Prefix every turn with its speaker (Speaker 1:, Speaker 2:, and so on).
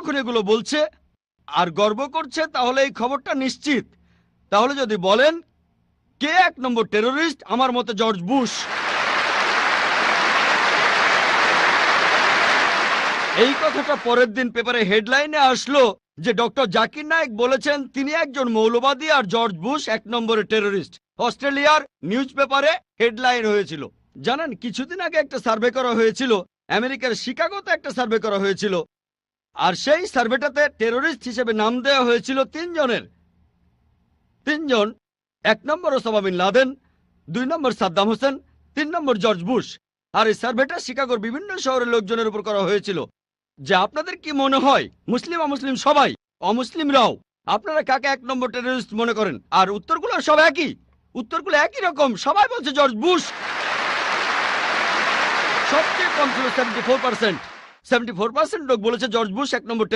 Speaker 1: যখন এগুলো বলছে আর গর্ব করছে, তাহলে এই খবরটা নিশ্চিত। তাহলে যদি বলেন, কে এক নম্বর টেরোরিস্ট আমার মতে জর্জ বুশ এই কথাটা পরের দিন পেপারে হেডলাইনে আসলো যে ডক্টর জাকির নায়েক বলেছেন, তিনি একজন মৌলবাদী আর জর্জ বুশ এক নম্বরের টেরোরিস্ট অস্ট্রেলিয়ার নিউজ পেপারে হেডলাইন হয়েছিল। জানেন, কিছুদিন আগে একটা সার্ভে করা হয়েছিল। আমেরিকার শিকাগোতে একটা সার্ভে করা হয়েছিল। আর সেই সার্ভেটাতে টেরোরিস্ট হিসেবে নাম দেওয়া হয়েছিল তিনজনের। তিনজন, এক নম্বর ওসামা বিন লাদেন, দুই নম্বর সাদ্দাম হোসেন, তিন নম্বর জর্জ বুশ। আর এই সার্ভেটা শিকাগোর বিভিন্ন শহরের লোকজনের উপর করা হয়েছিল। যে আপনাদের কি মনে হয়? মুসলিম, অমুসলিম সবাই? অমুসলিমরাও? আপনারা কাকে এক নম্বর টেরোরিস্ট মনে করেন? আর উত্তরগুলো সব একই? উত্তরগুলো একই রকম। সবাই বলছে জর্জ বুশ। সবচেয়ে কম ছিল seventy four percent seventy four percent লোক বলেছে জর্জ বুশ এক নম্বর